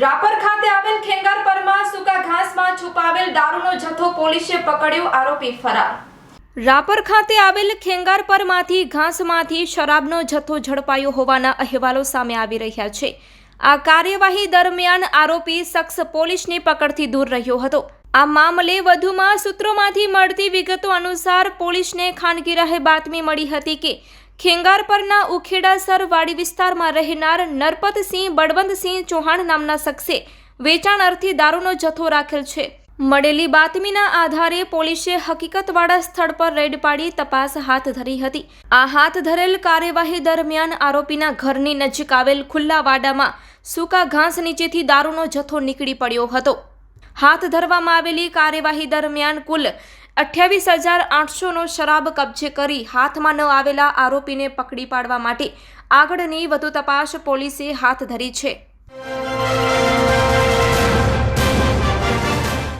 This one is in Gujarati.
રાપર ખાતે આવેલ ખેંગાર પરમાં સૂકા ઘાસમાં છુપાવેલ દારૂનો જથ્થો પોલીસે પકડ્યો, આરોપી ફરાર. રાપર ખાતે આવેલ ખેંગાર પરમાંથી ઘાસમાંથી શરાબનો જથ્થો ઝડપાયો હોવાના અહેવાલો સામે આવી રહ્યા છે. આ કાર્યવાહી દરમિયાન આરોપી શખ્સ પોલીસની પકડથી દૂર રહ્યો હતો. આ મામલે વધુમાં સૂત્રોમાંથી મળતી વિગતો અનુસાર પોલીસને ખાનગી રાહે બાતમી મળી હતી કે ખેંગારપરના ઉખેડાસર વાડી વિસ્તારમાં રહેનાર નરપતસિંહ બળવંતસિંહ ચૌહાણ નામના શખ્સે વેચાણ અર્થે દારૂનો જથ્થો રાખેલ છે. મળેલી બાતમીના આધારે પોલીસે હકીકતવાળા સ્થળ પર રેડ પાડી તપાસ હાથ ધરી હતી. આ હાથ ધરેલ કાર્યવાહી દરમિયાન આરોપીના ઘરની નજીક આવેલ ખુલ્લા વાડામાં સૂકા ઘાસ નીચેથી દારૂનો જથ્થો નીકળી પડ્યો હતો. હાથ ધરવામાં આવેલી કાર્યવાહી દરમિયાન કુલ અઠ્યાવીસ હજાર આઠસોનો શરાબ કબજે કરી હાથમાં ન આવેલા આરોપીને પકડી પાડવા માટે આગળની વધુ તપાસ પોલીસે હાથ ધરી છે.